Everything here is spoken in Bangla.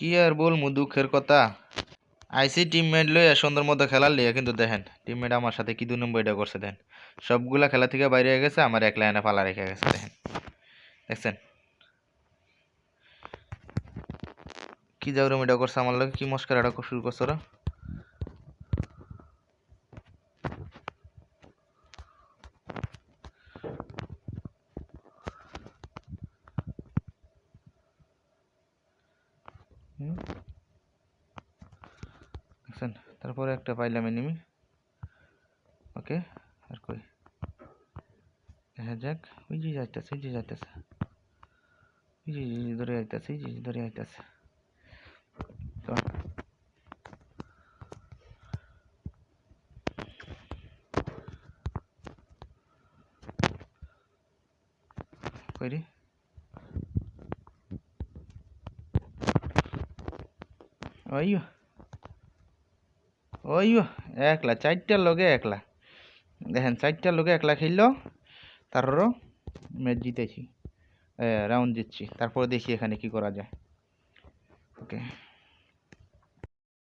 কি আর বলমু দুঃখের কথা? আইসি টিমমেট লই সুন্দর মতো খেলার লইয়া কিন্তু দেখেন টিমমেট আমার সাথে কি দু নম্বর এটা করছে দেখেন। সবগুলা খেলা থেকে বাইরে গেছে, আমার এক লাইনে পালা রেখে গেছে দেখেন। দেখছেন? কি যাওরম এটা করছে আমার লোক কি মস্কার এটা শুরু করছে ওরা? দেখছেন? তারপরে একটা পাইলাম এনিমি ওকে, আর কই? দেখা যাক। ওই যে যাইতেছে, ওই যে যাইতেছে। ওই যে ধরে যাইতেছে ওই যে ধরে যাইতেছে তো, কই রে? ওইও ওইও একলা চারটার লগে একলা। দেখেন চারটার লগে একলা খেললো, তারপরও ম্যাচ জিতেছি। রাউন্ড জিতছি, তারপর দেখি এখানে কি করা যায়। ওকে